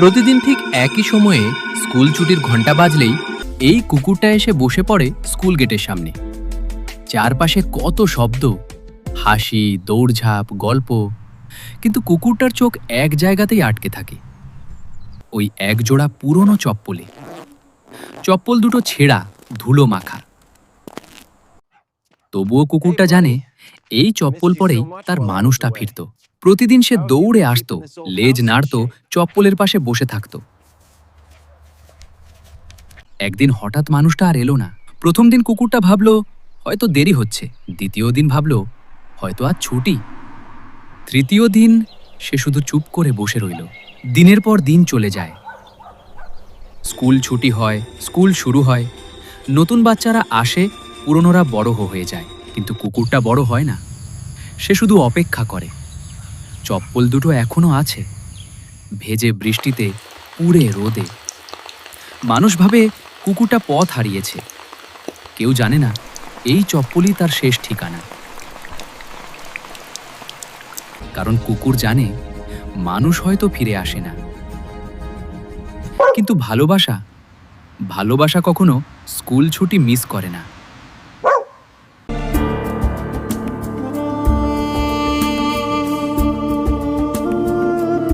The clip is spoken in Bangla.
প্রতিদিন ঠিক একই সময়ে স্কুল ছুটির ঘণ্টা বাজলেই এই কুকুরটা এসে বসে পড়ে স্কুল গেটের সামনে। চারপাশে কত শব্দ, হাসি, দৌড়ঝাঁপ, গল্প। কিন্তু কুকুরটার চোখ এক জায়গাতেই আটকে থাকে। ওই এক জোড়া পুরনো চপ্পলে। চপ্পল দুটো ছেঁড়া, ধুলো মাখা। তবুও কুকুরটা জানে, এই চপ্পল পরেই তার মানুষটা ফিরত। প্রতিদিন সে দৌড়ে আসতো, লেজ নাড়তো, চপ্পলের পাশে বসে থাকতো। একদিন হঠাৎ মানুষটা আর এলো না। প্রথম দিন কুকুরটা ভাবলো, হয়তো দেরি হচ্ছে। দ্বিতীয় দিন ভাবলো, হয়তো আজ ছুটি। তৃতীয় দিন সে শুধু চুপ করে বসে রইল। দিনের পর দিন চলে যায়। স্কুল ছুটি হয়, স্কুল শুরু হয়। নতুন বাচ্চারা আসে, পুরনোরা বড় হয়ে যায়। কিন্তু কুকুরটা বড় হয় না। সে শুধু অপেক্ষা করে। চপ্পল দুটো এখনও আছে। ভেজে বৃষ্টিতে পুড়ে রোদে। মানুষ ভাবে কুকুরটা পথ হারিয়েছে। কেউ জানে না, এই চপ্পলই তার শেষ ঠিকানা। কারণ কুকুর জানে, মানুষ হয়তো ফিরে আসে না। কিন্তু ভালোবাসা ভালোবাসা কখনো স্কুল ছুটি মিস করে না।